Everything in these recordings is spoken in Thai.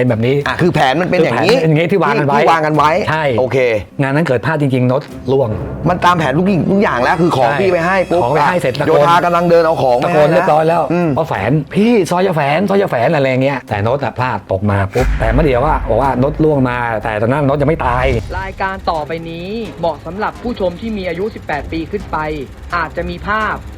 เป็นแบบนี้อะคือแผนมันเป็นอย่างนี้คือแผนเป็นอย่างนี้ที่วางกันไว้ที่วางกันไว้ใช่โอเค งานนั้นเกิดพลาดจริงๆนดล่วง มันตามแผนทุกอย่างทุกอย่างแล้วคือของใช่พี่ไปให้ปุ๊บของไปให้เสร็จตะโกนโยธากำลังเดินเอาของตะไปโกนให้เรียบร้อยแล้วอืมเพราะแฝนพี่ซอยจะแฝนซอยจะแฝนอะไรเงี้ยแต่โนตอะพลาดตกมาปุ๊บแต่เมื่อเดียวว่าบอกว่าโนตล่วงมา แต่ตอนนั้นโนตยังไม่ตาย รายการต่อไปนี้เหมาะสำหรับผู้ชมที่มีอายุ 18 ปีขึ้นไป อาจจะมีภาพเ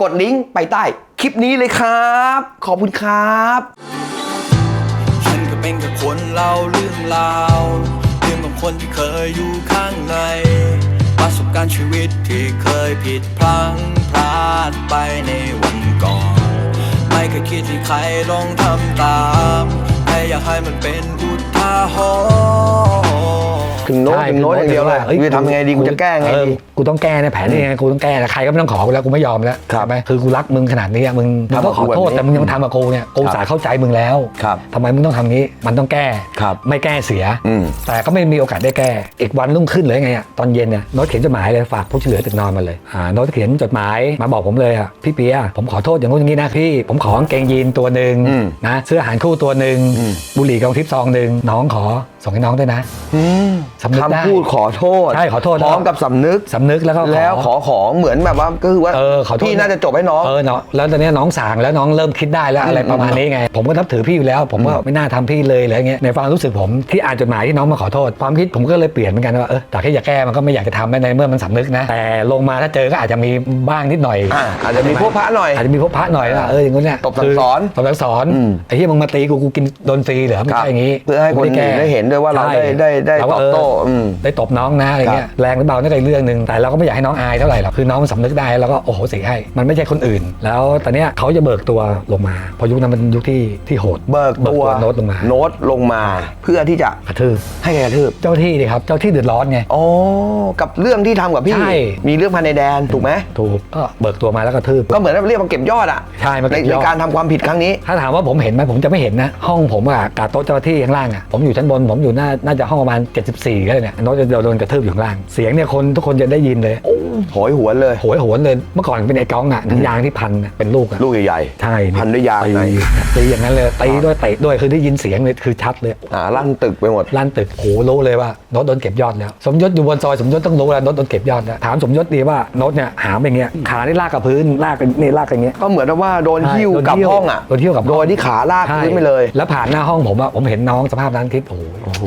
กดลิงก์ไปใต้คลิปนี้เลยครับ ขอบคุณครับฉันก็เป็นแค่คนเล่าเรื่องราวเรื่องของคนที่เคยอยู่ข้างในประสบการณ์ชีวิตที่เคยผิดพลั้งพลาดไปในวันก่อน ไม่เคยคิดที่ใครลองทำตามแค่อยากให้มันเป็นอุทาหรณ์ ถึงโน้ตใช่ถึงโน้ตอย่างเดียวเลยฮ้กูจะทำยังไงดีกูจะแก้ไงเออดีกูต้องแก้ในแผนนี่ไงกูต้องแก้แต่ใครก็ไม่ต้องขอกูแล้วกูไม่ยอมแล้วครับใช่ไหมคือกูรักมึงขนาดนี้อะมึงมึงทำก็ขอโทษกับกูแบบนี้แต่มึงยังทำกับกูเนี่ยกูครับ สายเข้าใจมึงแล้วครับ ทำไมมึงต้องทำงี้มันต้องแก้ครับไม่แก้เสีย อืม แต่ก็ไม่มีโอกาสได้แก้ อีกวันรุ่งขึ้นเลยไงอะตอนเย็นเนี่ยโน้ตเขียนจดหมายเลยฝากผู้ช่วยเหลือตึกนอนมาเลยอ่าโน้ตเขียนจดหมายมาบอกผมเลยอะพี่เปียผมขอโทษอย่างงู้นอย่างนี้นะพี่ผมขอกางเกงยีนตัวหนึ่งอืมนะเสื้ออาหารคู่ตัวหนึ่งอืม บุหรี่กองทิพย์ซองหนึ่งน้องขอส่งให้น้องด้วยนะ อืมสำนึกได้คำพูดขอโทษใช่ขอโทษพร้อมกับสำนึกสำนึกแล้วก็ขอแล้วขอของเหมือนแบบว่าก็คือว่าเออขอโทษพี่น่าจะจบให้น้องเออเนาะแล้วตอนเนี้ยน้องสางแล้วน้องเริ่มคิดได้แล้วอะไรอืมประมาณนี้ไง ผมก็นับถือพี่อยู่แล้ว ผมก็ไม่น่าทำพี่เลยอะไรเงี้ยในความรู้สึกผมที่อ่านจดหมายที่น้องมาขอโทษ ความคิดผมก็เลยเปลี่ยนเหมือนกันว่าเออแต่แค่อยากแก้มันก็ไม่อยากจะทำในเมื่อมันสำนึกนะ แต่ลงมาถ้าเจอก็อาจจะมีบ้างนิดหน่อยอ่าอาจจะมีพวกพระหน่อยอาจจะมีพวกพระหน่อยว่าเอออย่างงี้เนี่ยตบสั่งสอนตบสั่งสอนอืมไอ้ที่มึงมาตีกูกูกินโดนฟรีเหรอไม่ครับใช่อย่างงี้เพื่อให้คนกูม่อื่นได้เห็นด้วยว่าเราใช่ได้ได้ได้เราตก็อบเออโต้อืมได้ตบน้องนะอะไรเงี้ยครับแรงหรือเบานั่นก็อีกเรื่องหนึ่งแต่เราก็ไม่อยากให้น้องอายเท่าไหร่หรอกคือน้องมันสำนึกได้แล้วก็โอ้โหสิให้มันไม่ใช่คนอื่น แล้วตอนเนี้ยเขาจะเบิกตัวลงมาเพอยุคนั้นมันยุคที่ที่โหด เบิกตัวโน้ตลงมา โน้ตลงมาเพื่อที่จะกระทืบให้แกกระทืบเจ้าที่ดิครับ เจ้าที่เดือดร้อนไงอ๋อกับเรื่องที่ทำกับพี่ใช่มีเรื่องภายในแดนถูกไหมถูกก็เบิกตัวมาแล้วก็ทืบก็เหมือนกับเรียกมาเก็บยอดอะใช่มาเก็บในยอดในการทำความผิดครั้งนี้ ถ้าถามว่าผมเห็นไหมผมจะไม่เห็นนะ ห้องผมอะกาโต๊ะเจ้าหน้าที่ข้างล่างอะผมอยู่ชั้นบนผมอยู่น่าน่าจะห้องประมาณ 74ก็เลยเนี่ยโน้ตจะโดนกระทืบอยู่ข้างล่าง เสียงเนี่ยคนทุกคนจะได้ยินเลยโหยหวนเลย โหยโหวนเลย เมื่อก่อนเป็นไอ้ก้องอะหนังยางที่พันอะเป็นลูกอะลูกใหญ่ใช่พันด้วยยางตีในตีอย่างนั้นเลยตีด้วยเตะด้วยคือได้ยินเสียงเลยคือชัดเลยๆอ่าลั่นตึกไปหมด ลั่นตึกโหรู้เลยว่าโน้ตโดนเก็บยอดแล้ว สมยศอยู่บนซอยสมยศต้องรู้แล้วโน้ตโดนเก็บยอดแล้วถามสมยศดีว่าโน้ตเนี่ยหามอย่างเงี้ยขานี่ลากกับพื้นลากกันนี่ลากกันอย่างเงี้ย ก็เหมือนกับว่าโดนใช่หิ้วโดนกลับหิ้วห้องอะโดนหิ้วกลับห้อง โดยที่ขาลากพื้นไปเลยแล้วผ่านหน้าห้องผมอะผมเห็นน้องสภาพนั้นคิดโอ้โหโอ้โห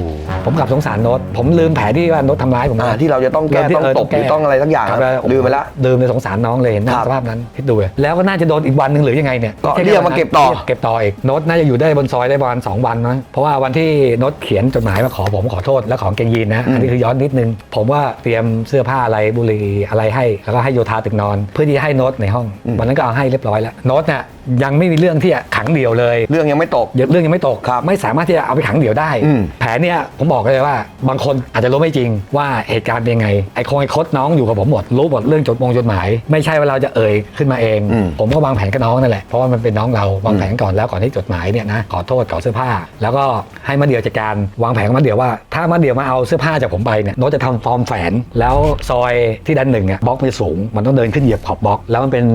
ผมกลับสงสารโน้ตผมลืมแผลที่ว่าโน้ตทำร้ายผมอ่านะที่เราจะต้องแก้ที่ต้องตบหรือต้องอะไรสักอย่างคอะบลืมไปแล้วลืมเลยสงสารน้องเลยเห็นหน้าครับสภาพนั้นคิดดูเลยแล้วก็น่าจะโดนอีกวันหนึ่งหรือยังไงเนี่ยก็ไใช่เรียกมาเก็บต่อรียเก็บต่ออีกโน้ตน่าจะอยู่ได้บนซอยได้ประมาณสองวันมั้งเพราะว่าวันที่โน้ตเขียนจดหมายมาขอผมขอโทษและของเกงยีนนะอันนี้คือย้อนนิดนึง ผมว่าเตรียมเสื้อผ้าอะไรบุหรี่อะไรให้ แล้วก็ให้โยธาตึกนอน เพื่อที่จะให้โน้ตในห้องวันนั้นก็เอาให้เรียบร้อยแล้วโน้ตเนี่ยยังไม่มีเรื่องที่จะขังเดี่ยวเลย เรื่องยังไม่ตกเรื่องยังไม่ตกครับไม่สามารถที่จะเอาไปขังเดี่ยวได้อืมแผนเนี่ยผมบอกเลยว่าบางคนอาจจะรู้ไม่จริงว่าเหตุการณ์เป็นยังไง ไอ้คงไอ้คดน้องอยู่กับผมหมด รู้หมดเรื่องจดมงจดหมาย ไม่ใช่ว่าเราจะเอ่ยขึ้นมาเอง อืม ผมก็วางแผนกับน้องนั่นแหละ เพราะว่ามันเป็นน้องเราวางแผนก่อนแล้วก่อนที่จดหมายเนี่ยนะขอโทษขอเสื้อผ้า แล้วก็ให้มาเดี่ยวจัดการวางแผนกับมาเดี่ยวว่า ถ้ามาเดี่ยวมาเอาเสื้อผ้าจากผมไปเนี่ยโน้ตจะทำฟอร์มแฝนแล้วซอยที่ด้านหนึ่งอะบล็อกมันสูง มันต้องเดินขึ้นเหยียบขอบบล็อก แล้วมันเป็น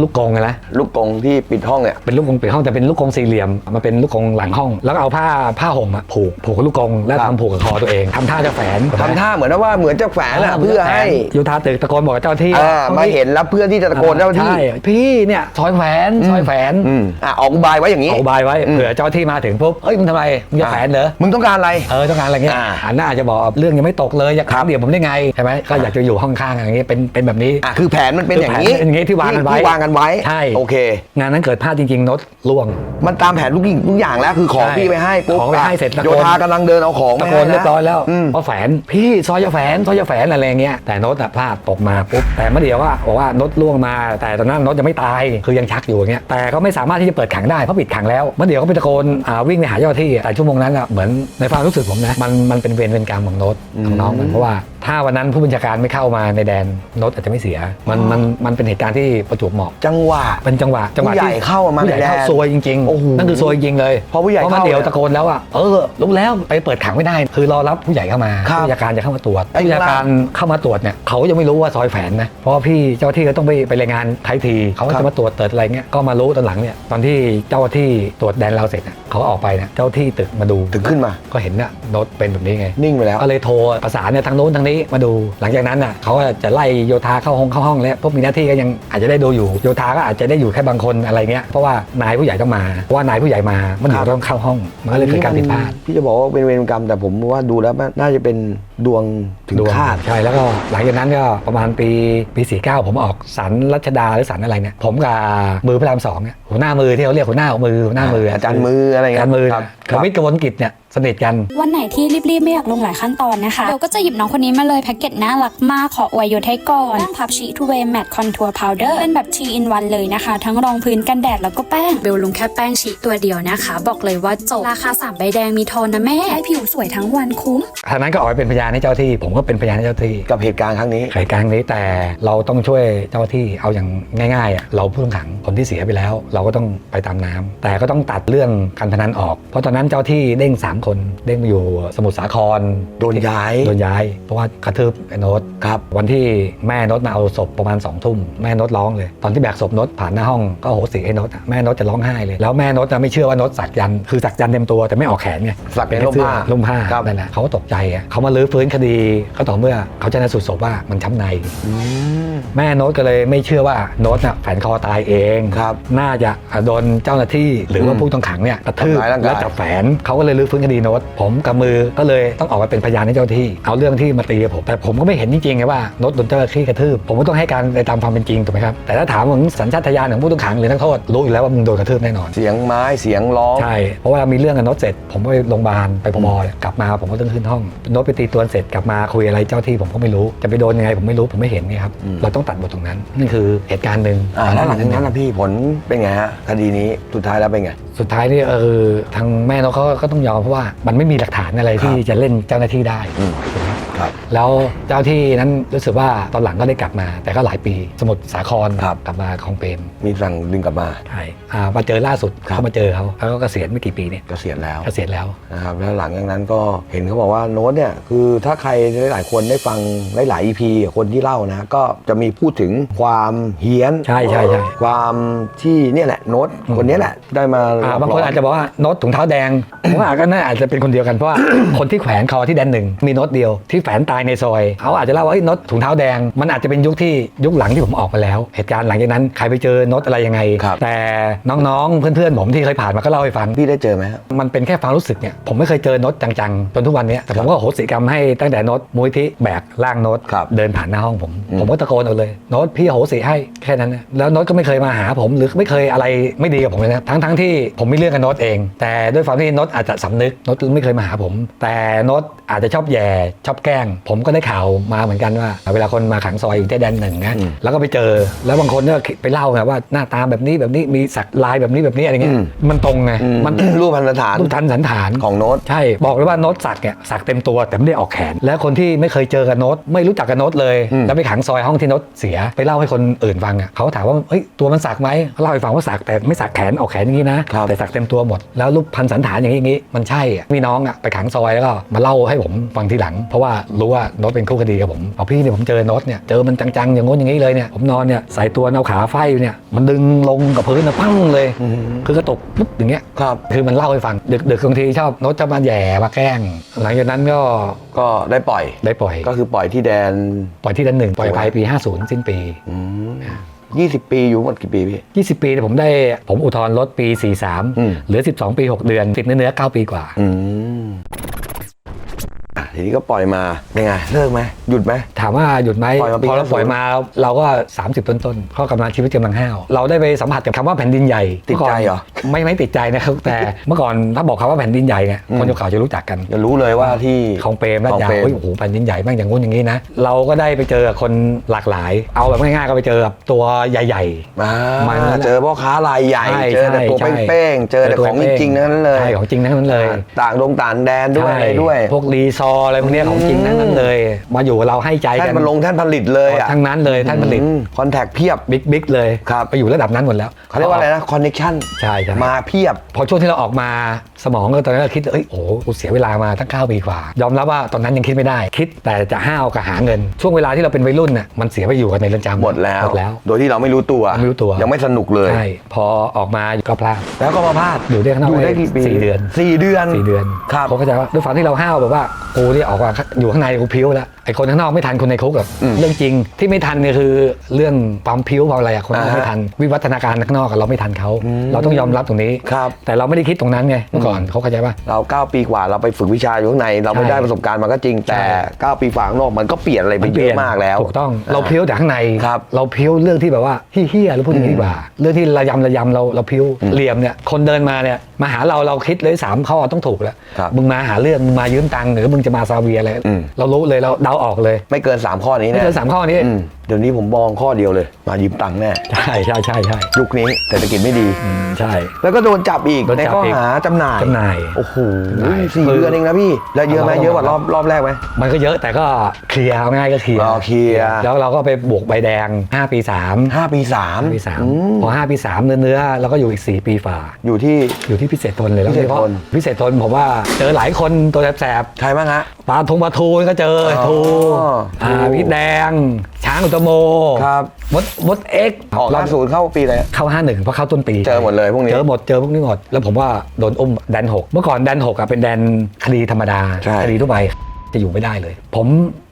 ลูกกรงไงนะ ลูกกรงที่ปิดห้องเนี่ย เป็นลูกกรงปิดห้องแต่เป็นลูกกรงสี่เหลี่ยมมันเป็นลูกกรงหลังห้อง แล้วก็เอาผ้าผ้าห่มอะผูกผูกกับลูกกรงแล้วครับทำผูกกับคอตัวเองทำท่าจะแฝนทำท่าเหมือนว่าเหมือนจะแฝงอะเพื่อให้โยธาตึกตะโกนบอกกับเจ้าที่อ่ามาเห็นแล้วเพื่อที่จะตะโกนเจ้าหน้าที่ใช่พี่เนี่ยซอยแฝนซอยแฝนอืมอะออกอุบายไว้อย่างนี้เอาอุบายไว้อืมเผื่อเจ้าที่มาถึงปุ๊บเฮ้ยมึงทำไมมึงจะแฝนเหรอมึงต้องการอะไรเออต้องการอะไรเงี้ยอ่าอันน่าอาจจะบอกเรื่องยังไม่ตกเลยอยากครัถามบเดี๋ยวผมได้ไงใช่ไหมก็อยากจะอยู่ห้องข้างอย่างเงี้ยเป็นเป็นแบบนี้อะคือแผนมันเป็นอย่างนี้คือแผนเป็นอย่างนี้ที่วางกันไว้ที่วางกันไว้ใช่โอเค งานนั้นเกิดพลาดจริงๆโน้ตล่วง มันตามแผนทุกอย่างทุกอย่างแล้วคือของใช่พี่ไปให้ปุ๊บของไปให้เสร็จตะโกนโยธากำลังเดินเอาของตะไปโกนให้เรียบร้อยแล้วอืมเพราะแฝนพี่ซอยจะแฝนซอยจะแฝนอะไรเงี้ยแต่โนตอะพลาดตกมาปุ๊บแต่เมื่อเดียวว่าบอกว่าน้ตล่วงมา แต่ตอนนั้นน้ตยังไม่ตายคือยังชักอยู่อย่างเงี้ยแต่ก็ไม่สามารถที่จะเปิดขังได้เพราะปิดขังแล้วเมื่อเดียวก็ไปตะโกนวิ่งไปหาเจ้าหน้าที่แต่ชั่วโมงนั้นอะเหมือนในความรู้สึกผมนะมันมันเป็นเวรเป็นกรรมของน้ตของน้องมันเพราะว่า ถ้าวันนั้นผู้บัญชาการไม่เข้ามาในแดนโน้ตอาจจะไม่เสีย มันมันมันเป็นเหตุการณ์ที่ประจวบเหมาะ จังหวะ เป็นจังหวะ จังหวะผู้ใหญ่ที่เข้ามาผู้ใหญ่เข้าในแดนซวยจริงโอ้โหๆนั่นคือซวยจริงๆเลยพอผู้ใหญ่เพราะมันเข้าเดี๋ยวเนี่ยตะโกนแล้วอะเออรู้แล้วไปเปิดขังไม่ได้ คือรอรับผู้ใหญ่เข้ามาครับผู้จัดการจะเข้ามาตรวจไอ้ผู้จัดการเข้ามาตรวจเนี่ยเขายังไม่รู้ว่าซอยแฝนนะเพราะว่าพี่เจ้าหน้าที่ก็ต้องไปไปรายงานไทยทีเขาก็ครับ จะมาตรวจเติดอะไรเงี้ยก็มารู้ตอนหลังเนี่ยตอนที่เจ้าหน้าที่ตรวจแดนเราเสร็จเนี่ยเขาก็ออกไปเนี่ยเจ้าหน้าที่ตึกมาดูถึงขึ้นมา ก็เห็นน่ะโน้ตเป็นแบบนี้ไง นิ่งไปแล้ว ก็เลยโทรประสานเนี่ยทางโน้นทางนี้มาดู หลังจากนั้นน่ะเขาก็จะไล่โยธาเข้าห้องเข้าห้องแล้วพวกมีหน้าที่ก็ยังอาจจะได้ดูอยู่โยธาก็อาจจะได้อยู่แค่บางคนอะไรเงี้ยเพราะว่านายผู้ใหญ่ต้องมาเพราะว่านายผู้ใหญ่มามันถึงต้องเข้าห้องมันก็เลยเกิดการผิดพลาดพี่จะบอกว่าเป็นเวรกรรมแต่ผมว่าดูแล้วน่าจะเป็นดวงถึงดวงคาดใช่แล้วก็หลังจากนั้นก็ประมาณปีปี49 ผมออกสันรัชดาหรือสันอะไรเนี่ยผมกับมือพระรามสองเนี่ยหัวหน้ามือที่เขาเรียกหัวหน้ามือหัวหน้ามืออาอาจารย์มืออะไรเงี้ยอาจารย์มือครับกับวิทย์กระวนกิจเนี่ยสนิทกัน วันไหนที่รีบๆ ไม่อยากลงหลายขั้นตอนนะคะเบลก็จะหยิบน้องคนนี้มาเลยแพ็กเกจน่ารักมากขออวยยศให้ก่อนแป้งพับชีทูเวย์แมตต์คอนทัวร์พาวเดอร์เป็นแบบ t อินวันเลยนะคะ ทั้งรองพื้นกันแดดแล้วก็แป้ง เบลลงแค่แป้งชีตัวเดียวนะคะ บอกเลยว่าจบราคา3ใบแดงมีโทนนะแม่ให้ผิวสวยทั้งวันคุ้มทางนั้นก็ออกไปเป็นพยานให้เจ้าที่ ผมก็เป็นพยานให้เจ้าที่กับเหตุการณ์ครั้งนี้ไขกลางนี้แต่เราต้องช่วยเจ้าหน้าที่เอาอย่างง่ายๆอะเราผู้ต้องขังคนที่เสียไปแล้ว เราก็ต้องไปตามน้ำแต่ก็ต้องตัดเรื่องการพนันออก เพราะตอนนั้นเจ้าที่เด้ง 3 คนเด้งมาอยู่สมุทรสาครโดนย้าย โดนย้าย เพราะว่ากระทืบไอ้โน้ตครับ วันที่แม่โน้ตมาเอาศพประมาณ2องทุ่มแม่โน้ตร้องเลย ตอนที่แบกศพโน้ตผ่านหน้าห้องก็โหสิให้โน้ตอะแม่โน้ตจะร้องไห้เลย แล้วแม่โน้ตจะไม่เชื่อว่าโน้ตสักยันต์คือสักยันต์เต็มตัวแต่ไม่ออกแขนไงสักเป็นแค่ร่มผ้าเสื้อร่มผ้าครับ นั่นแหละเขาก็ตกใจอะเขามาลื้อฟื้นคดีก็ต่อเมื่อเขาจะนสูตรศพว่ามันช้ำในอืมแม่โน้ตก็เลยไม่เชื่อว่าโน้ตน่ะแฝนคอตายเองครับ น่าจะโดนเจ้าหน้าที่หรือว่าอืมผู้ต้องขังเนี่ยกระทืบทำร้ายร่างกาย และจับแฝนเขาก็เลยรื้อฟื้นคดีโน้ต ผมกับมือก็เลยต้องออกมาเป็นพยานให้เจ้าหน้าที่ เอาเรื่องที่มาตีกับผมแต่ผมก็ไม่เห็นจริงๆไงว่าโน้ตโดนเจ้าหน้าที่กระทืบผมก็ต้องให้การในตามความเป็นจริงถูกไหมครับแต่ถ้าถามถึงสัญชาตญาณของผู้ต้องขังหรือนักโทษรู้อยู่แล้วว่ามึงโดนกระทืบแน่นอน เสียงไม้เสียงร้อง ใช่ เพราะว่ามีเรื่องกับโน้ตเสร็จ ผมก็ไปโรงพยาบาลไปพมเนี่ยกลับมาผมก็ต้องขึ้นห้อง โน้ตไปตีตัวนเสร็จกลับมาคุยอะไรเจ้าที่ผมก็ไม่รู้จะไปโดนยังไงผมไม่รู้ผมไม่เห็นเนี่ยครับอืมเราต้องตัดบทตรงนั้นนี่คือเหตุการณ์หนึ่งอ่าแล้วหลังจากนั้นนะพี่ผลเป็นไงฮะคดีนี้สุดท้ายแล้วเป็นไงสุดท้ายนี่เออทางแม่โน้ตเขาก็ต้องยอมเพราะว่ามันไม่มีหลักฐานอะไรที่จะเล่นเจ้าหน้าที่ได้อืมครับ แล้วเจ้าที่นั้นรู้สึกว่าตอนหลังก็ได้กลับมา แต่ก็หลายปีสมุทรสาครครับ กลับมาคลองเปรมมีสั่งดึงกลับมา ใช่อ่ามาเจอล่าสุดครับ เขามาเจอเขาแล้วก็เกษียณไม่กี่ปีเนี่ยเกษียณแล้วเกษียณแล้ว นะครับแล้วหลังจากนั้นก็เห็นเขาบอกว่าโน้ตเนี่ยคือถ้าใครหลายๆคนได้ฟังหลายๆ EP คนที่เล่านะ ก็จะมีพูดถึงความเฮี้ยน ใช่ใช่ใช่ ความที่เนี่ยแหละโน้ตคนเนี้ยแหละได้มาอ่าหลกบางคนหลอาจจะบอกว่าโน้ตถุงเท้าแดง ผมว่าก็น่าอาจจะเป็นคนเดียวกันเพราะว่า คนที่แขวนคอที่แดนหนึ่งมีโน้ตเดียวที่แฝนตายในซอยเขาอาจจะเล่าว่าเอ้ยโน้ตถุงเท้าแดง มันอาจจะเป็นยุคที่ยุคหลังที่ผมออกมาแล้ว เหตุการณ์หลังจากนั้นใครไปเจอโน้ตอะไรยังไง ครับ แต่น้องๆเพื่อนๆผมที่เคยผ่านมาก็เล่าให้ฟัง พี่ได้เจอไหมฮะ มันเป็นแค่ความรู้สึกเนี่ยผมไม่เคยเจอโน้ตจังๆจนทุกวันเนี้ยแต่ผมก็โหสิกรรมให้ตั้งแต่โน้ตมุ้ยที่แบกร่างโน้ตครับเดินผ่านหน้าห้องผม อืม ผมก็ตะโกนเอาเลยโน้ตพี่โหสิให้แค่นั้นนะแล้วโน้ตก็ไม่เคยมาหาผมหรือไม่เคยอะไรไม่ดีกับผมเลยนะทั้งทั้งๆที่ผมมีเรื่องกับโน้ตเอง แต่ด้วยความที่โน้ตอาจจะสำนึกโน้ตไม่เคยมาหาผม แต่โน้ตอาจจะชอบแย่ชอบแกล้ง ผมก็ได้ข่าวมาเหมือนกันว่า เวลาคนมาขังซอยอยู่ที่แดนหนึ่งนะอืมแล้วก็ไปเจอ แล้วบางคนก็ไปเล่าไงว่าหน้าตาแบบนี้แบบนี้มีสักลายแบบนี้แบบนี้อะไรเงี้ยอืมมันตรงไงอืมมันรูปพันธฐานรูปทันสันฐานของโน้ตใช่บอกเลยว่าโน้ตสักเนี่ยสักเต็มตัวแต่ไม่ได้ออกแขน และคนที่ไม่เคยเจอกับโน้ตไม่รู้จักกับโน้ตเลยอืมแล้วไปขังซอยห้องที่โน้ตเสียไปเล่าให้คนอื่นฟังอะเขาถามว่าเฮ้ยตัวมันสักไหมเขาเล่าให้ฟังว่าสักแต่ไม่สักแขนออกแขนอย่างนี้นะครับแต่สักเต็มตัวหมดแล้วรูปพันสันฐานอย่างนี้อย่างนี้มันใช่อะมีน้องอะไปขังซอยแล้วก็มาเล่าให้ผมฟังทีหลัง เพราะว่ารู้ว่าโน้ตเป็นคู่คดีกับผมบอกพี่เนี่ยผมเจอโน้ตเนี่ยเจอมันจังๆอย่างงู้นอย่างนี้เลยเนี่ยผมนอนเนี่ยใส่ตัวเอาขาไฟอยู่เนี่ยมันดึงลงกับพื้นนะปั้งเลยอืมคือกระตกปุ๊บอย่างเงี้ยครับคือมันเล่าให้ฟังดึกดึกบางทีชอบโน้ตจะมาแหย่มาแกล้งหลังจากนั้นก็ก็ได้ปล่อยได้ปล่อย ก็คือปล่อยที่แดนปล่อยที่ด้านหนึ่งปล่อยภายปี 50 สิ้นปียี่สิบปีอยู่หมดกี่ปีพี่ 20 ปีเนี่ยผมได้ผมอุทธรณ์ลดปีอืม43 เหลือ 12 ปี 6 เดือนติดเนื้อเนื้อ9ปีกว่าอืมอะ ทีนี้ก็ปล่อยมาเป็นไงเลิกไหมหยุดไหม ถามว่าหยุดไหมปล่อยมาปีพอเราละปล่อยมาเราก็ 30 ต้นต้นๆก็กำลังชีวิตกำลังห้าวเราได้ไปสัมผัสกับคำว่าแผ่นดินใหญ่ติดใจเหรอไม่ไม่ติดใจนะครับแต่เมื่อก่อนถ้าบอกคำว่าแผ่นดินใหญ่เนี่ยอืมคนยกเขาจะรู้จักกัน จะรู้เลยว่าที่ ของเปรมลาดยาคลองเปรมโอ้ยโอ้โหแผ่นดินใหญ่แม่งอย่างงู้นอย่างนี้นะ เราก็ได้ไปเจอคนหลากหลาย เอาแบบง่ายๆก็ไปเจอกับตัวใหญ่มามันนั่นแหละเจอพ่อค้ารายใหญ่ ใช่เจอแต่ตัวใช่เป้งๆเจอแต่ของจริงๆทั้งนั้นเลยใช่ของจริงทั้งนั้นเลย ต่างดงต่างแดนด้วยใช่อะไรด้วย พวกรีซอร์อะไรพวกเนี้ยของจริงทั้งนั้นเลย มาอยู่กับเราให้ใจท่ากันนมาลงท่านผลิตเลยอะทั้งนั้นเลยท่านผลิตคอนแทคเพียบ บิ๊กบิ๊กเลยครับ ไปอยู่ระดับนั้นหมดแล้วเขาเรียกว่าอะไรนะคอนเนคชั่นใช่ใช่มาเพียบ พอช่วงที่เราออกมาสมองก็ตอนนั้นก็คิดเอ้ยโอ้โหกูเสียเวลามาตั้งเก้าปีกว่า ยอมรับว่าตอนนั้นยังคิดไม่ได้ คิดแต่จะห้าวกับหาเงิน ช่วงเวลาที่เราเป็นวัยรุ่นน่ะมันเสียไปอยู่กันในเรือนจำหมดแล้ว หมดแล้ว โดยที่เราไม่รู้ตัว ไม่รู้ตัว ยังไม่สนุกเลย ใช่พอออกมาก็พลาด แล้วก็มาพลาดอยู่ได้ข้างนอกอยู่ได้กี่ปีสี่เดือนสี่เดือนสี่เดือน ครับเขาก็จะว่าด้วยความที่เราห้าวแบบว่ากูที่ออกมาอยู่ข้างในกูพิ้วแล้วไอ้คนข้างนอกไม่ทันคนในคุกแบบอืมเรื่องจริงที่ไม่ทันเนี่ยคือเรื่องความพิ้วความอะไรอะคนข้างนอกอ่าฮะไม่ทัน วิวัฒนาการข้างนอกอะเราไม่ทันเขาอืมเราต้องยอมรับตรงนี้ครับแต่เราไม่ได้คิดตรงนั้นไงเมื่อก่อนเขาเข้าใจป่ะเราเก้าปีกว่าเราไปฝึกวิชาอยู่ข้างใน เราไม่ใช่ได้ประสบการณ์มาก็จริงแต่ใช่เก้าปีฝาข้างนอกมันก็เปลี่ยนอะไรไปเยอะมากแล้วถูกต้องเราเพิ้วแต่ข้างในครับเราเพิ้วเรื่องที่แบบว่าเฮี้ยๆหรือพูดอย่างนี้ดีกว่า เรื่องที่ระยำระยำเราเราเพิ้วอืมเหลี่ยมเนี่ยคนเดินมาเนี่ยมาหาเราเราคิดเลยสามข้อต้องถูกแล้วครับมึงมาหาเรื่องมึงมายืมตังค์หรือมึงจะมาซาเวียอะไรอืม เรารู้เลยเราเดาออกเลยไม่เกิน 3 ข้อนี้ไม่นะเกินสามข้อนี้อืมเดี๋ยวนี้ผมมองข้อเดียวเลย มายืมตังค์แน่ใช่ใช่ใช่ใช่ยุคนี้เศรษฐกิจไม่ดี อืมใช่ แล้วก็โดนจับอีกโดนในจับข้ออีกหาจำหน่ายจำหน่ายโอ้โหจำหน่ายสี่คือเดือนเองนะพี่ แล้วเยอะไหมเราก็ เยอะกว่ารอบรอบแรกไหม มันก็เยอะแต่ก็เคลียร์เอาง่ายก็เคลียร์อ๋อเคลียร์ แล้วเราก็ไปบวกใบแดง 5 ปี3 ห้าปีสามปีสามอืมพอ 5 ปี 3 เนื้อเนื้อๆแล้วก็อยู่อีก 4 ปีฝ่า อยู่ที่ อยู่ที่พิเศษทนเลยแล้วพิเศษทน พิเศษทนผมว่าเจอหลายคนตัวแสบใครบ้างฮะๆ ปลาทงปลาทูก็เจออ๋อทูอ่าทูพี่แดง ช้างอุตโมครับมดมดเอ็กออกล่าสุดเข้าปีอะไรเข้า51เพราะเข้าต้นปีเจอหมดเลยพวกนี้เจอหมดเจอพวกนี้หมด แล้วผมว่าโดนอุ้มแดน6เมื่อก่อนแดน6อะเป็นแดนคดีธรรมดาใช่ คดีทั่วไปจะอยู่ไม่ได้เลย ผมคดี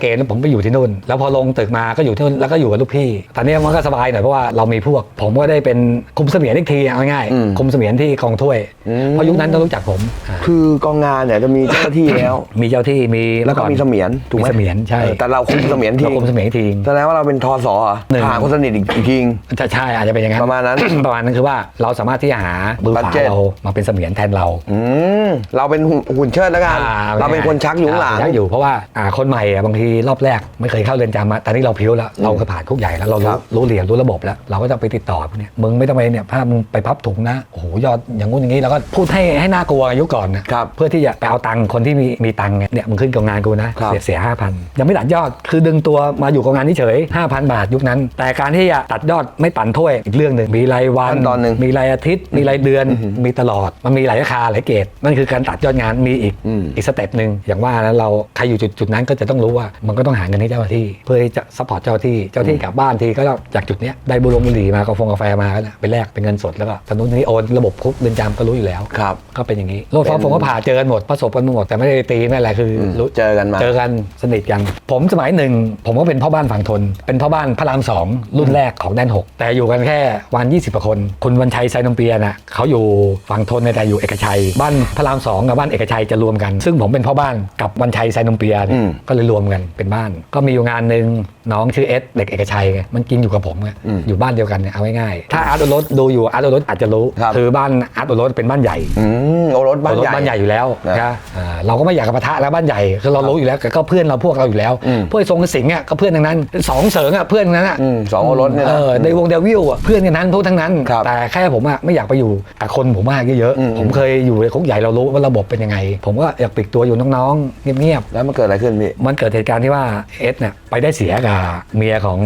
เกณฑ์แล้วผมไปอยู่ที่นู่น แล้วพอลงตึกมาก็อยู่ที่นู่นแล้วก็อยู่กับลูกพี่ ตอนนี้มันก็สบายหน่อยเพราะว่าเรามีพวก ผมก็ได้เป็นคุมเสมียนอีกทีเอาง่ายอืม ๆคุมเสมียนที่กองถ้วยอืมเพราะยุคนั้นต้องรู้จักผมอ่าคือกองงานเนี่ยจะมีเจ้าหน้าที่แล้ว มีเจ้าที่มีแล้วก็มีเสมียนถูกไหมมีเสมียนใช่เออแต่เราคุมเสมียนทีเราคุมเสมียนอีกที แสดงว่าเราเป็นทอสอเหรอหนึ่ง หาคนสนิทอีกอีกทีจะใช่อาจจะเป็นอย่างนั้น ประมาณนั้น ประมาณนั้นคือว่าเราสามารถที่จะหามือขวา Budget เรามาเป็นเสมียนแทนเราอืมเราเป็นหุ่นหุ่นเชิดแล้วกัน อ่เราเป็นคนชักอยู่ข้างหลังชักอยู่เพราะว่าอ่าคนใหม่อะบางทีรอบแรกไม่เคยเข้าเรือนจำมาแต่นี่เราพิ้วแล้ว เราเคยผ่านคุกใหญ่แล้ว เราครู้รับรู้เหลี่ยมรู้ระบบแล้ว เราก็จะไปติดต่อพวกเนี้ยมึงไม่ต้องไปเนี่ยถ้ามึงไปพับถุงนะ โอ้โห ยอดอย่างงู้นอย่างนี้ แล้วก็พูดให้ให้น่ากลัวอายุก่อนนะ ครับเพื่อที่จะไปเอาตังค์คนที่มีมีตังค์เนี่ยเนี่ยมึงขึ้นกองงานกูนะ ครับ เสียเสียห้าพันยังไม่ตัดยอดคือดึงตัวมาอยู่กองงานเฉยห้าพันบาทยุคนั้น แต่การที่จะตัดยอดไม่ปั่นถ้วยอีกเรื่องหนึ่งมีรายวันขั้นตอนหนึ่ง มีรายอาทิตย์ มีรายเดือนมีตลอดมันมีหลายราคาหลายเกรดนั่นคือการตัดยอดงานมีอีกอืมอีกสเต็ปหนึ่งอย่างว่านะเราใครอยู่จุดจุดนั้นก็จะต้องรู้ว่ามันก็ต้องหาเงินให้เจ้าหน้าที่ เพื่อที่จะซัพพอร์ตเจ้าหน้าที่เจ้าหน้าที่กลับบ้านทีก็จากจุดเนี้ยได้บุหรงบุหรี่มากาแฟกาแฟมาก็นะไปแลกเป็นเงินสดแล้วก็ตอนนู้นนี้โอนระบบคุกเรือนจำก็รู้อยู่แล้วครับ ก็เป็นอย่างนี้โลดฟ้าผมก็ผ่าเจอกันหมดประสบกันหมดแต่ไม่ได้ตีไม่อะไรคืออมรู้เจอกันมาเจอกันสนิทกัน ผมสมัยหนึ่งผมก็เป็นพ่อบ้านฝั่งทน เป็นพ่อบ้านพระรามสองรุ่นแรกของแดนหกแต่อยู่กันแค่วัน20กว่าคนคุณวันชัยไซนมเปียน่ะเขาอยู่ฝั่งทนแต่อยู่เอกชัย บ้านพระรามสองกับบ้านเอกชัยจะรวมกัน ซึ่งผมเป็นพ่อบ้านกับวันชัยไซนมเปียเนี่อืยมก็เลยรวมกันเป็นบ้าน ก็มีอยู่งานหนึ่งน้องชื่อเอสเด็กเอกชัยไงมันกินอยู่กับผมไงอืมอยู่บ้านเดียวกันเนี่ยเอาง่ายๆถ้าอาร์ตโอรสดูอยู่อาร์ตโอรสอาจจะรู้ครับ คือบ้านอาร์ตโอรสเป็นบ้านใหญ่ อืมโอรถบ้านรถใหญ่ บ้านใหญ่อยู่แล้วนะนะอ่าเราก็ไม่อยากกับปะทะแล้วบ้านใหญ่คือเรารู้อยู่แล้วก็เพื่อนเราพวกเราอยู่แล้ว อืม เพื่อนทรงสิงห์อะก็เพื่อนทั้งนั้นสองเสริงอะเพื่อนทั้งนั้นอะอืมสองโอรสเนี่ยเอนะ อในวงเดวิลอะเพื่อนกันนั้นพวกทั้งนั้น ครับแต่แค่ผมอะไม่อยากไปอยู่กับคนผมมากเยอะอืม ๆผมเคยอยู่ในคุกใหญ่เรารู้ว่าระบบเป็นยังไง ผมก็อยากปลีกตัวอยู่น้องๆเงียบๆแล้วมันเกิดอะไรขึ้นพี่มันเกิดเหตุการณ์ที่ว่าเอสเนี่ยไปได้เสียกับเมียของ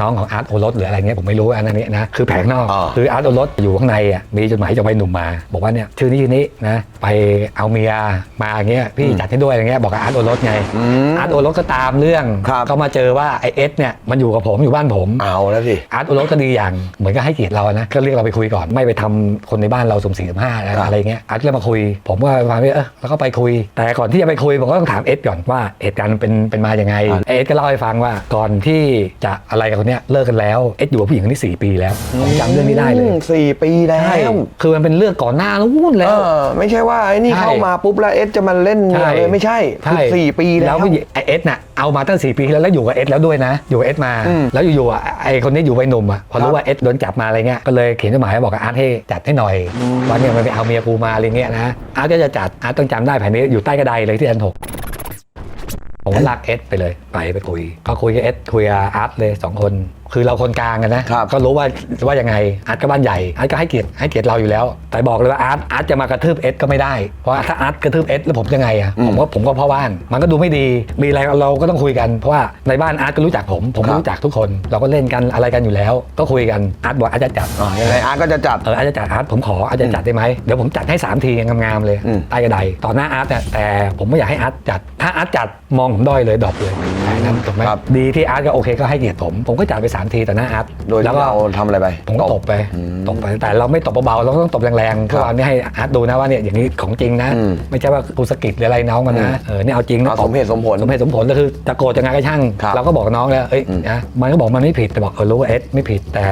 น้องของอาร์ตโอรสหรืออะไรเงี้ยผมไม่รู้อันนั้นเนี้นะคือแผงนอกอ่าคืออาร์ตโอรสอยู่ข้างในอะมีจดหมายจากวัยหนุ่มมา บอกว่าเนี่ยชื่อนี้ชื่อนี้นะไปเอาเมียมาอย่างเงี้ยพี่จัดให้ด้วยอะไรเงี้ยบอกกับอาร์ตโอรสไงอืมอาร์ตโอรสก็ตามเรื่องครับก็มาเจอว่าไอเอสเนี่ยมันอยู่กับผมอยู่บ้านผมเอาแล้วสิอาร์ตโอรสก็ดีอย่างเหมือนก็ให้เกียรติเรานะก็เรียกเราไปคุยก่อนไม่ไปทำคนในบ้านเราสุ่มสี่สุ่มห้าครับอะไรเงี้ยอาร์ตก็เลยมาคุย ผมก็ฟังไปเออแล้วก็ไปคุย แต่ก่อนที่จะไปคุยผมก็ต้องถามเอสก่อนว่าเหตุการณ์มันเป็นเป็นมายังไงอ่าเอสก็เล่าให้ฟังว่าก่อนที่จะอะไรกับคนเนี้ยเลิกกันแล้ว เอสอยู่กับผู้หญิงคนนี้สี่ปีแล้วผมจำเรื่องนี้ได้เลยอืมสี่ปีแล้วใช่คือมันเป็นเรื่องก่อนหน้านู้นเอแล้วอไม่ใช่ว่าไอ้นี่ใช่เข้ามาปุ๊บแล้วเอสจะมาเล่นใช่ เลยไม่ใช่คือสี่ปีแล้วแล้วผู้หญิงไอเอสน่ะเอามาตั้งสี่ปีที่แล้วแล้วอยู่กับเอสแล้วด้วยนะ อยู่กับเอสมา อืมแล้วอยู่ๆอะไอคนนี้อยู่วัยหนุ่มอะพอครัรู้บว่าเอสโดนจับมาอะไรเงี้ยก็เลยเขียนจดหมายบอกกับอาร์ตให้จัดให้หน่อยว่าเนี่ยมันไปเอาเมียกูมาอะไรเงี้ยนะอาร์ตก็จะจัดอาร์ตต้องจำได้แผนนี้อยู่ใต้กระไดเลยที่อันหก ผมก็ลากเอสไปเลยไปไปคุย ก็คุยกับเอสคุยกับอาร์ตเลยสองคน คือเราคนกลางกันนะ ครับ ก็รู้ว่าว่ายังไงอาร์ตก็บ้านใหญ่อาร์ตก็ให้เกียรติให้เกียรติเราอยู่แล้ว แต่บอกเลยว่าอาร์ตอาร์ตจะมากระทืบเอสก็ไม่ได้ เพราะว่าถ้าอาร์ตกระทืบเอสแล้วผมยังไงอะผมก็ผมก็พ่อบ้าน มันก็ดูไม่ดีมีอะไรเราก็ต้องคุยกันเพราะว่าในบ้านอาร์ตก็รู้จักผมผมครัก็บรู้จักทุกคน เราก็เล่นกันอะไรกันอยู่แล้ว ก็คุยกันอาร์ตบอกอาร์ตจะจัด อ่ายังไงอาร์ตก็จะจัด เอออาร์ตจะจัดอาร์ตผมขออาร์ตจะจัดได้ไหมเดี๋ยวผมจัดให้ 3 ทีงามๆเลยอืม ใต้กระไดต่อหน้าอาร์ตเนี่ยแต่ผมไม่อยากให้อาร์ตจัด ถ้าอาร์ตจัดมองผมด้อยเลยดรอปเลยแค่นั้นถูกไหมครับ ดีที่อาร์ตก็โอเคก็ให้เกียรติผม ผมก็จัดไป 3ทีต่อหน้าอาร์ตโดยแล้วที่ก็เราทำอะไรไปผมก็ตบไปอืมตบไปแต่เราไม่ตบเบาๆเราต้องตบแรงๆเพื่อครับวันนี้ให้อาร์ตดูนะว่าเนี่ยอย่างนี้ของจริงนะอืมไม่ใช่ว่ากูสะกิดหรืออะไรน้องมันอืนะมเออนี่เอาจริงนะเอาสมเหตุสมผลสมเหตุสมผลก็คือจะโกรธจะไงก็ช่างครับเราก็บอกน้องแล้วเอ้ยอืมนะมันก็บอกมันไม่ผิดแต่บอกเออรู้ว่าเอสไม่ผิดแต่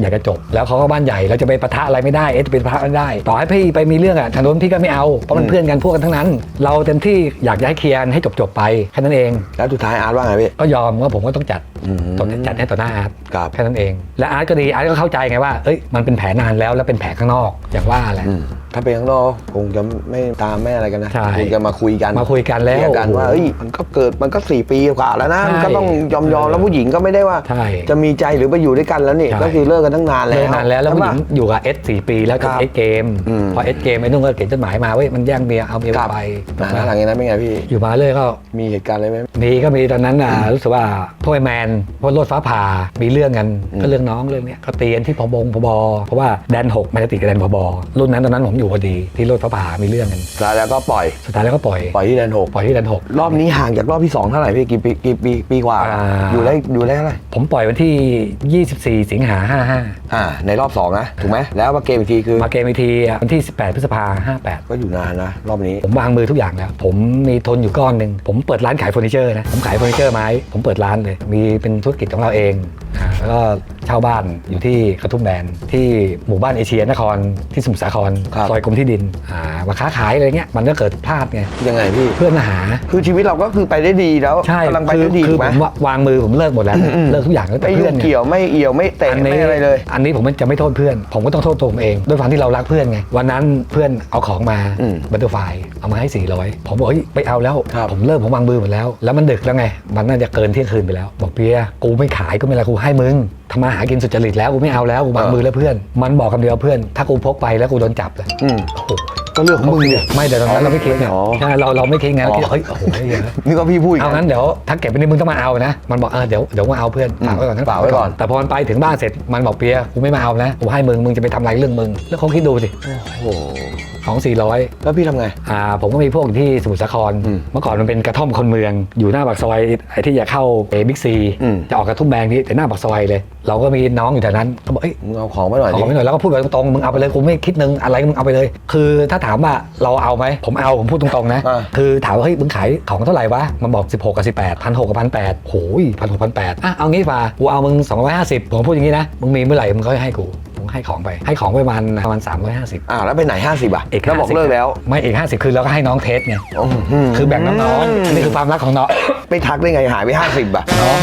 อยากจะจบ แล้วเขาก็บ้านใหญ่เราจะไปปะทะอะไรไม่ได้เอสจะเป็นปะทะไม่ได้ ต่อให้พี่ไปมีเรื่องอะทางโน้นพี่ก็ไม่เอาเพราะมันเพื่อนกันพวกกันทั้งนั้น เราเต็มที่อยากจะให้เคลียร์ให้จบๆไปแค่นั้นเอง แล้วสุดท้ายอาร์ตว่าไงพี่ก็ยอมว่าผมก็ต้องจัดอืมต้องจัดให้ต่อหน้าอาร์ตครับแค่นั้นเอง และอาร์ตก็ดีอาร์ตก็เข้าใจไงว่าเอ้ยมันเป็นแผลนานแล้วแล้วเป็นแผลข้างนอกอย่างว่าแหละอืมถ้าเป็นข้างนอกคงจะไม่ตามไม่อะไรกันนะใช่คงจะมาคุยกันมาคุยกันแล้วเคลียร์กันว่าเอ้ยมันก็เกิดมันก็สี่ปีกว่าแล้วนะใช่มันก็ต้องยอมยอมแล้วผู้หญิงก็ไม่ได้ว่า ใช่จะมีใจหรือไปอยู่ด้วยกันแล้วนี่ใช่ ก็คือเลิกกันตั้งนานแล้วเลิกนานแล้วแล้วผู้หญิงใช่ปะ อยู่กับเอสสี่ปีแล้วกับครับเอสเกมอืม พอเอสเกมไอ้นุ่งก็เขียนจดหมายมาเว้ยมันแย่งเมียเอาเมียครับไปอ่าแล้วหลังจากนั้นเป็นไงพี่อยู่มาเลยก็ มีเหตุการณ์อะไรไหม มีก็มีตอนนั้นอะรู้สึกว่าพวกไอ้แมนพวกรถฟ้าผ่ามีเรื่องกันอืมก็เรื่องน้องเรื่องเนี้ยก็เตียนที่พบงพบเพราะว่าแดนหกมันจะติดกับแดนพบรุ่นนั้นตอนนั้นผมอยู่พอดีที่รถฟ้าผ่ามีเรื่องกันแล้วก็ปล่อย สุดท้ายแล้วก็ปล่อยปล่อยที่แดนหกปล่อยที่แดนหกรอบนี้ห่างจากรอบที่สองเท่าไหร่พี่กี่ปีกี่ปีปีกว่าอ่าอยู่ได้อยู่ได้เท่าไหร่ผมปล่อยวันที่ 24 สิงหาอ่าในรอบสองนะถูกไหมแล้วมาเกมอีกทีคือ55มาเกมอีกทีอะวันที่ 18 พฤษภา58 ก็อยู่นานนะรอบนี้ผมวางมือทุกอย่างแล้ว ผมมีทุนอยู่ก้อนหนึ่งผมเปิดร้านขายเฟอร์นิเจอร์นะผมขายเฟอร์นิเจอร์ไม้ผมเปิดร้านเลยมีเป็นธุรกิจของเราเองอ่าแล้วก็เช่าบ้านอยู่ที่กระทุ่มแบนที่หมู่บ้านเอเชียนครที่สมุทรสาครครับ ซอยกรมที่ดินอ่ามาค้าขายอะไรเงี้ยมันก็เกิดพลาดไงยังไงพี่ เพื่อนมาหา คือชีวิตเราก็คือไปได้ดีแล้วใช่กำลังไปคือได้ดีคืถูอกไหมผมว่าวางมือผมเลิกหมดแล้วอืมเลิกทุกอย่างแล้วแต่ไม่เพื่ยุ่อนงไงเกี่ยวไม่เอี่ยวไม่เตะอันนี้ไม่อะไรเลย อันนี้ผมมันจะไม่โทษเพื่อน ผมก็ต้องโทษตัวผมเอง ด้วยความที่เรารักเพื่อนไง วันนั้นเพื่อนเอาของมาอืมบัตเตอร์ไฟเอามาให้ 400 ผมบอกเฮ้ยไปเอาแล้ว ครับผมเลิกผมวางมือหมดแล้ว แล้วมันดึกแล้วไง มันน่าจะเกินเที่ยงคืนไปแล้ว บอกเพียกูไม่ขายก็ไม่เป็นไรกูให้มึงทำมาหากินสุจริตแล้วกูไม่เอาแล้วกูวางมือแล้วเพื่อน มันบอกคำเดียวเพื่อน ถ้ากูพกไปแล้วกูโดนจับเลยอืม โอ้โหก็เรื่องของมึงเนี่ย ไม่แต่ตอนนั้นเราไม่คิดเนี่ยอ๋อ ใช่เราเราไม่คิดไงเราคิดอ๋อเฮ้ยโอ้โหเฮ้ยนี่ก็พี่พูดอีก เอางั้นเดี๋ยวถ้าเก็บไปนี่มึงต้องมาเอานะ มันบอกเออเดี๋ยวเดี๋ยวมาเอาเพื่อนฝากไว้ก่อนนะฝากไว้ก่อน แต่พอมันไปถึงบ้านเสร็จมันบอกเปียกูไม่มาเอานะกูให้มึงมึงจะไปทำอะไรเรื่องมึงแล้วเขาคิดดูสิโอ้โหของ400แล้วพี่ทำไง อ่าผมก็มีพวกที่สมุทรสาคร อืมเมื่อก่อนมันเป็นกระท่อมคนเมือง อยู่หน้าปากซอยไอ้ที่จะเข้าเอบิ๊กซีอืม จะออกกระทุ่มแบงนี่แต่หน้าปากซอยเลย เราก็มีน้องอยู่แถวนั้นเขาบอกเอ้ยมึงเอาของมาหน่อยขดิอไม่หน่อยแล้วก็พูดแบบตรงๆมึงเอาไปเลยกูไม่คิดนึงอะไรมึงเอาไปเลย คือถ้าถามว่าเราเอาไหมผมเอาผมพูดตรงๆนะ อ่า คือถามว่าเฮ้ยมึงขายของเท่าไหร่วะมันบอก 16 กับ 18พันหกกับพันแปดโหยพันหกพันแปดอะเอางี้ป่ะกูเอามึง250ผมพูดอย่างนี้นะมึงมีเมื่อไหร่มึงก็ให้กูผม ให้ของไป ให้ของไปประมาณประมาณ350อ่าแล้วไปไหน 50อะอีกแล้วบอก50เลิกแล้ว ไม่อีก50 คือเราก็ให้น้องเทสไงคือแบ่งน้องๆอันนี่คือความรักของน้อง ไปทักได้ไงหายไป 50อะ น้อง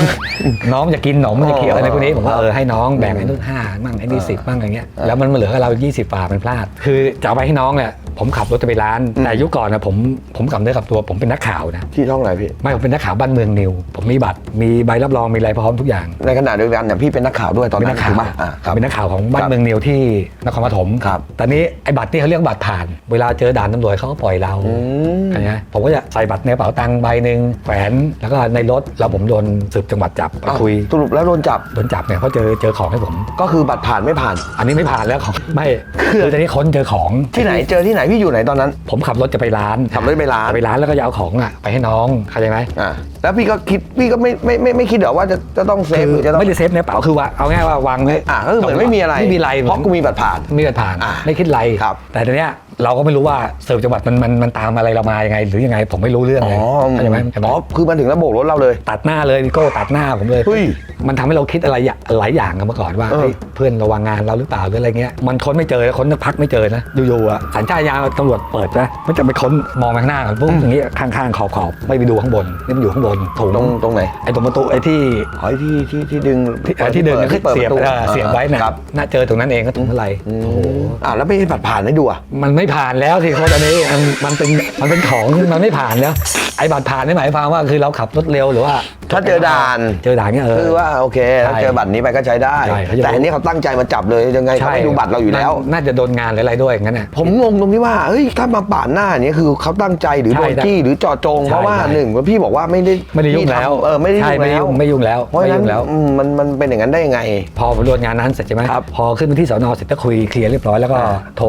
น้องจะกินหนมมันจะเคี้ยวอะไรพวกนี้ผมว่าอ๋อเออให้น้องแบ่งให้นู่นห้ามั่งไอ้นี่สิบมั่งอะไรเงี้ยแล้วมันมาเหลือกับเรา 20บาทมันพลาด คือจะเอาไปให้น้องเนี่ย ผมขับรถจะไปร้าน แต่ยุคก่อนนะผมผมกลับเนื้อกลับตัวผมเป็นนักข่าวนะ ที่ช่องไหนพี่ ไม่ผมเป็นนักข่าวบ้านเมืองนิว ผมมีบัตร มีใบรับรองมีอะไรพร้อมทุกอย่าง ในขณะเดียวกันเนี่ยพี่เป็นนักข่าวด้วยตอนเป็นนั้นันกข่าถูวกปะอ่าครับ เป็นนักข่าวของบ้าคนรับเมืองนิวที่นครปฐมครับตอนนี้ไอ้บัตรที่เขาเรียกบัตรผ่าน เวลาเจอด่านตำรวจเขาก็ปล่อยเราอืมอะไรเงี้ยผมก็จะใส่บัตรในกระเป๋าตังค์ใบหนึ่งแขวนแล้วก็ในรถแล้วผมโดนสืบจังหวัดจับไปคุยสรุปแล้วโดนจับโดนจับเนี่ยเขาเจอเจอของให้ผม ก็คือบัตรผ่านไม่ผ่าน อันนี้ไม่ผ่านแล้วของไม่คือตอนนี้ค้นเจอของที่ไหนเจอที่ไหนพี่อยู่ไหนตอนนั้น ผมขับรถจะไปร้านขับรถไปร้านจะไปร้านแล้วก็จะเอาของอะไปให้น้องเข้าใจไหมอ่า แล้วพี่ก็คิดพี่ก็ไม่ไม่ไม่ไม่คิดเหรอว่าจะจะต้องเซฟคืหรือจะต้อง ไม่ได้เซฟในกระเป๋าคือว่าเอาง่ายว่าวางไว้อ่าก็คือเหมือนไม่มีอะไรไม่มีอะไรเพราะกูมีบัตรผ่านมีบัตรผ่านอ่าไม่คิดไรครับ แต่ตอนเนี้ยเราก็ไม่รู้ว่าเสิร์ฟจังหวัดมันมันมันตามอะไรเรามายังไง หรือยังไงผมไม่รู้เรื่องอ๋เลอยเข้าใจไหมเข้าใจไหมอ๋อคือมันถึงระโบกรถเราเลย ตัดหน้าเลยพี่โก้ตัดหน้าผมเลยเฮ้ยมันทำให้เราคิดอะไรอย่างหลายอย่างกันมาก่อนว่าเออเฮ้ยเพื่อนระวังงานเราหรือเปล่าหรืออะไรเงี้ยมันค้นไม่เจอค้นพักไม่เจอนะอยู่ๆอะสัญชาตญาณตำรวจเปิดนะไม่จะไปค้นมองไปข้างหน้าก่อนปุ๊บอย่างงี้ข้างๆขอบๆไม่ไปดูข้างบนนี่มันอยู่ข้างบนถุงตรงตรงไหนไอ้ตรงประตูไอ้ที่อ๋อที่ที่ที่ดึงที่เอ่อที่เดินที่เปิดเสียบประตูเออเสียบไว้นะครับน่าเจอตรงนั้นเองก็ถุงอะไรอืมโอ้โหอ่าแล้วไม่ให้ผัดผ่านให้ดูอะมันไม่ผ่านแล้วสิเพราะตอนนี้มันมันเป็นมันเป็นของมันไม่ผ่านแล้วไอ้บัตรผ่านนี่หมายความว่าคือเราขับรถเร็วหรือว่า ถ้าเจอด่าน เจอด่านเนี่ยเออ คือว่าโอเคถ้าใช่เจอบัตรนี้ไปก็ใช้ได้ ใช่เขาจะ แต่อันนี้เขาตั้งใจมาจับเลยยังไงเขาไม่ดูบัตรเราอยู่แล้ว น่น่าจะโดนงานหรืออะไรด้วยงั้นน่ะ ผมงงตรงที่ว่าเฮ้ยถ้ามาปาดหน้าอย่างนี้ยคือเขาตั้งใจหรือใช่โดนจี้หรือเจาะจงใช่เพราะว่าใช่ หนึ่งว่าพี่บอกว่าไม่ได้ไม่ได้ยุ่งพี่ทำแล้วเออไม่ได้ใช่ยุ่งไม่ได้แล้วยุ่งไม่ยุ่งแล้วเพราะฉะไม่นั้นยุ่งแล้ว อืมมันมันเป็นอย่างนั้นได้ยังไง พอผมโดนงานนั้นเสร็จใช่ไหมครับพอขึ้นไปที่สอนอเสร็จก็คุยเคลียร์เรียบร้อยแล้วก็อ่าโทร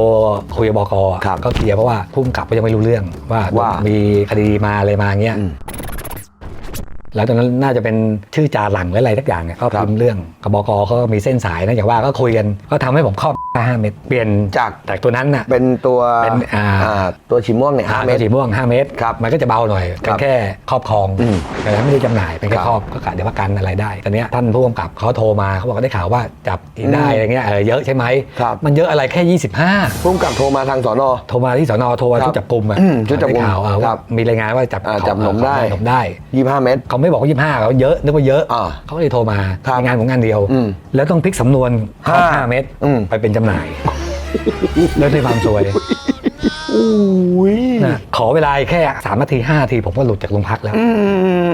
คุยกับบกครับก็เคลียร์เพราะว่าพุ่มกับก็ยังไม่รู้เรื่องว่าว่ามีคดีมาอะไรมาเงี้ยอืม แล้วตอนนั้นน่าจะเป็นชื่อจาหลังหรืออะไรทักอย่างเนี่ยก็ครับพิมพ์เรื่องกับบกเขาก็มีเส้นสายนะอย่างว่าก็คุยกันก็ทำให้ผมครอบห้าเม็ดเปลี่ยนจากจากตัวนั้นน่ะเป็นตัวเป็นอ่าอ่าตัวฉีม่วงเนี่ยห้าเมตรสีม่วง 5 เมตรครับมันก็จะเบาหน่อยคเป็รันบแค่ครอบครองอืมแต่นั้นไม่ได้จำหน่ายเป็นแค่ครับครอบก็กะเดี๋ยวประกันอะไรได้ตอนเนี้ยท่านผู้กำกับเขาโทรมาเขาบอกว่าได้ข่าวว่าจับอีกได้อืมอะไรเงี้ยเออเยอะใช่ไหมครับมันเยอะอะไรแค่ 25พุ่มกับโทรมาทางสอนอโทรมาที่สอนอโทรมาครับชุดจับกลุ่มอะอืมชุดจับกุมได้ข่าวอะครัว่าบมีรายงานว่าจับอ่าของจับหนมได้ของหนมได้ยี่ห้าเมตรเขาไม่บอกว่า25เขาเยอะนึกว่าเยอะอ่าเขาเลยโทรมาครับในงานของงานเดียว อืมแล้วต้องพลิกสำนวนครอบห้า5เมตรอืม ไปเป็นจำหน่ายแล้วในความซวยอุ้ยนะขอเวลาแค่สามนาทีห้านาทีผมก็หลุดจากโรงพักแล้วอืม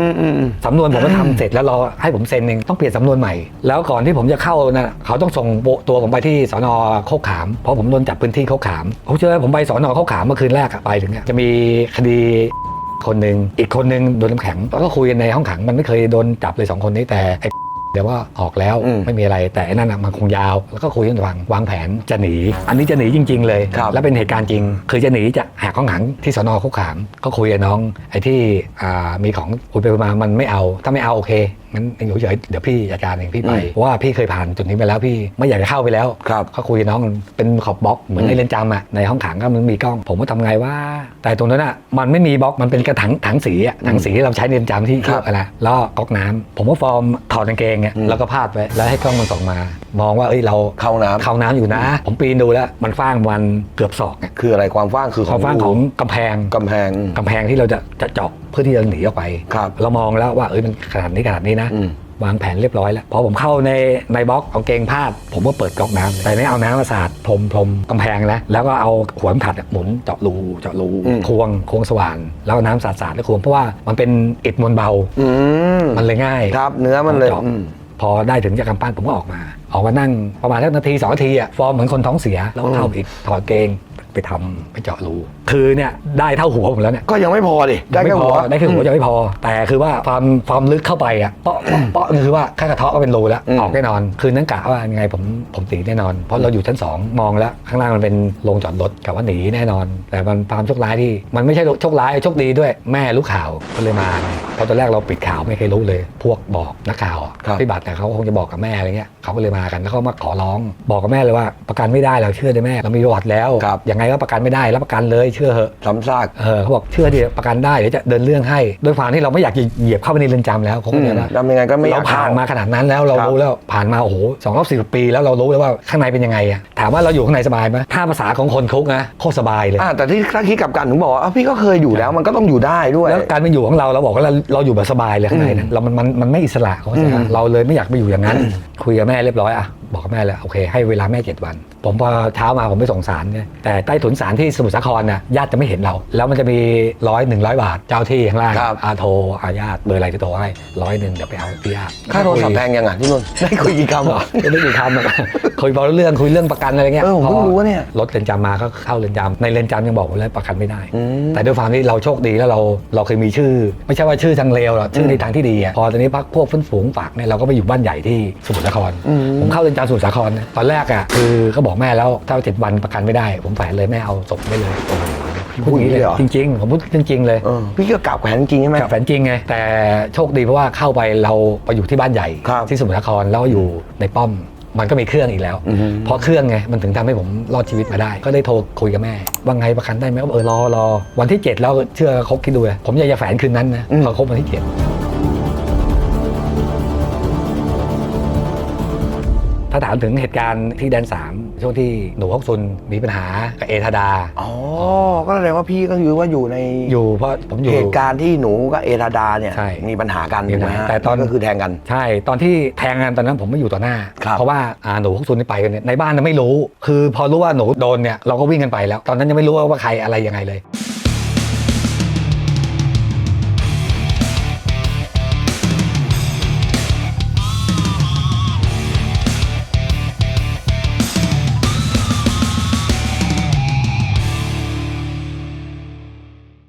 อืมอืม สำนวนผมก็ทำเสร็จแล้วรอให้ผมเซ็นเองต้องเปลี่ยนสำนวนใหม่ แล้วก่อนที่ผมจะเข้านะเขาต้องส่งตัวผมไปที่สอนอโคกขามเพราะผมโดนจับพื้นที่โคกขามเขาเชื่อผมไปสอนอโคกขามเมื่อคืนแรกอะไปถึงอะจะมีคดี คนหนึ่งอีกคนหนึ่งโดนน้ำแข็งแล้วก็คุยกันในห้องขังมันไม่เคยโดนจับเลยสองคนนี้แต่ไอ้เดี๋ยวว่าออกแล้วอืมไม่มีอะไรแต่ไอ้นั่นน่ะมันคงยาว แล้วก็คุยกันวางวางแผนจะหนี อันนี้จะหนีจริง ๆ เลยครับและเป็นเหตุการณ์จริง คือจะหนีจะแหกข้องขังที่สนคุกขามก็คุยกับน้อง ไอ้ที่อ่ามีของคุยไปคุยมามันไม่เอา ถ้าไม่เอาโอเค งั้นอยู่เฉยๆเดี๋ยวพี่จัดการเองพี่ไปอืมเพราะว่าพี่เคยผ่านจุดนี้ไปแล้วพี่ไม่อยากจะเข้าไปแล้วครับก็คุยกับน้องเป็นขอบบล็อกเหมือนอืมในเรือนจำอะในห้องขังก็มันมีกล้อง ผมก็ทำไงว่า แต่ตรงนั้นอะมันไม่มีบล็อกมันเป็นกระถังถังสีอะถังสีที่เราใช้ในเรือนจำที่ครับอะไรแล้วก็ก๊อกน้ำผมก็ฟอร์มถอดกางเกงเนี่ยอืมแล้วก็พาดไว้แล้วให้กล้องมันส่องมา มองว่าเอ้ยเราเข้าน้ำเข้าน้ำอยู่นะ ผมปีนดูแล้วมันฟ้างวันเกือบศอกเนี่ยคืออะไรความฟ้างคือความฟ้างของกำแพงกำแพงกำแพงที่เราจะจะเจาะเพื่อที่จะหนีออกไป ครับเรามองแล้วว่าเอ้ยมันขนาดนี้ขนาดนี้นะ อืม วางแผนเรียบร้อยแล้ว พอผมเข้าในในบล็อกเอาเกงพาด ผมก็เปิดก๊อกน้ำแต่ไม่เอาน้ำมาสาดพรมพรมกำแพงแล้วแล้วก็เอาขวานขัดอะหมุนเจาะรูเจาะรูอืม ควงควงสว่าน แล้วเอาน้ำสาดสาดแล้วควงเพราะว่ามันเป็นอิฐมวลเบา อืมมันเลยง่าย ครับเนื้อมันเลยจาะอืม พอได้ถึงจากกำปั้นผมก็ออกมา ออกมานั่งประมาณสักนาทีสองนาทีอะฟอร์มเหมือนคนท้องเสียแล้วก็เข้าไปอีกถอดเกงไปทำไปเจาะรู คือเนี่ยได้เท่าหัวผมแล้วเนี่ยก็ยังไม่พอดิได้ไม่แค่พหัอวได้แค่หัวจะไม่พอ แต่คือว่าความความลึกเข้าไปอะเปาะเปาะเปาะนี่คือว่าแค่กระเทาะก็เป็นรูแล้วอืมออกแน่นอน คืนนั้นกะว่ายังไงผมผมตีแน่นอน เพราะเราอยู่ชั้นสองมองแล้วข้างล่างมันเป็นโรงจอดรถกับว่าหนีแน่นอน แต่มันความโชคร้ายที่มันไม่ใช่โชคร้ายโชคดีด้วยแม่รู้ข่าวก็เลยมาเพราะตอนแรกเราปิดข่าวไม่เคยรู้เลย พวกบอกนักข่าวอะครับ พี่บัตรแต่ยเขาคงจะบอกกับแม่อะไรเงี้ยเขาก็เลยมากันแล้วเขามาขอร้องบอกกับแม่เลยว่าประกันไม่ได้เราเชื่อได้แม่เรามีประวัติแล้ว ครับ ยังไงก็ประกันไม่ได้รับประกันเลยเชื่อเหอะซ้ำซาก เออเขาบอกเชื่อดิประกันได้เดี๋ยวจะเดินเรื่องให้ด้วยความที่เราไม่อยากจะเหยียบเข้าไปในเรือนจำแล้วเขาอืก็มเลยว่าทำยังไงก็ไม่อยาเราก ผ่านเข้มาขนาดนั้นแล้วเราครับ รู้แล้วผ่านมาโอ้โหสองรอบสิบปีแล้วเรารู้แล้วว่าข้างในเป็นยังไงอะถามว่าเราอยู่ข้างในสบายไหมถ้าภาษาของคนคุกนะโคตรสบายเลย อ่าแต่ที่ถ้าคิดกลับกันถึงบอกว่าอ้าวพี่ก็เคยอยู่แล้วมันก็ต้องอยู่ได้ด้วย แล้วการเป็นอยู่ของเราเราบอกว่าเราเราอยู่แบบสบายเลยข้างในนะเรามันมันมันไม่อิสระเขาใจปะอืม เราเลยไม่อยากไปอยู่อย่างนั้น คุยกับแม่เรียบร้อยอะบอกกับแม่เลยโอเค ให้เวลาแม่เจ็ดวันผมพอเช้ามาผมไปส่งสารเนี่ยแต่ใต้ถุนศาลที่สมุทรสาครน่ะญาติจะไม่เห็นเรา แล้วมันจะมีร้อยหนึ่งร้อยบาทเจ้าที่ข้างล่างครับ อาโทรอาญาติเบอร์อะไรจะโทรให้ร้อยหนึ่งเดี๋ยวไปเอาที่ญาติค่าโทรศัพท์แพงยังอะที่นู่นได้คุยกี่คำเหรอก็ไม่กี่คำอะ คุยเบาเรื่องคุยเรื่องประกันอะไรเงี้ยเออผมเพิ่งรู้ว่าเนี่ย รถเรือนจำมาก็เข้าเรือนจำในเรือนจำยังบอกผมเลยประกันไม่ได้ อืม แต่ด้วยความที่เราโชคดีแล้วเราเราเคยมีชื่อ ไม่ใช่ว่าชื่อทางเลวหรอกชื่อในทางที่ดีอะพอตอนนี้พักพวกฟื้นฝูงฝากเนี่ยเราก็ไปอยู่บ้านใหญ่ที่สมุทรสาครอืมผมเข้าเรือนจำสมุทรสาครนะตอนแรกอะคือเขาบอกแม่แล้วถ้าเจ็ดวันประกันไม่ได้ ผมแฝนเลยแม่เอาศพได้เลยโอ้โหพูดอย่างนี้เลยเหรอจริง ๆ ผมพูดจริง ๆ เลยเออพี่ก็กลับแขวนจริงใช่ไหมกับแฟนจริงไงแต่โชคดีเพราะว่าเข้าไปเราไปอยู่ที่บ้านใหญ่ครับที่สมุทรสาครแล้วก็อยู่ในป้อมมันก็มีเครื่องอีกแล้วอือฮึเพราะเครื่องไงมันถึงทำให้ผมรอดชีวิตมาได้ ก็ได้โทรคุยกับแม่ว่าไงประกันได้ไหมว่าเออรอรอวันที่ 7 แล้วเชื่อเขาคิดดูเลยผมอยากจะแฝนคืนนั้นนะอืมพอครบวันที่ 7 ถ้าถามถึงเหตุการณ์ที่แดน 3 ช่วงที่หนูฮกซุนมีปัญหากับเอธาดา อ๋อ ก็แสดงว่าพี่ก็คือว่าอยู่ในอยู่เพราะผมอยู่ เหตุการณ์ที่หนูกับเอราดาเนี่ยใช่มีปัญหากันมีถูกปัญไหมหาฮะแต่ตอน ก็คือแทงกัน ใช่ ตอนที่แทงกันตอนนั้นผมไม่อยู่ต่อหน้า ครับ เพราะว่าอ่าหนูฮกซุนที่ไปกันเนี่ยในบ้านน่ะไม่รู้ คือพอรู้ว่าหนูโดนเนี่ยเราก็วิ่งกันไปแล้ว ตอนนั้นยังไม่รู้ว่าใครอะไรยังไงเลยอ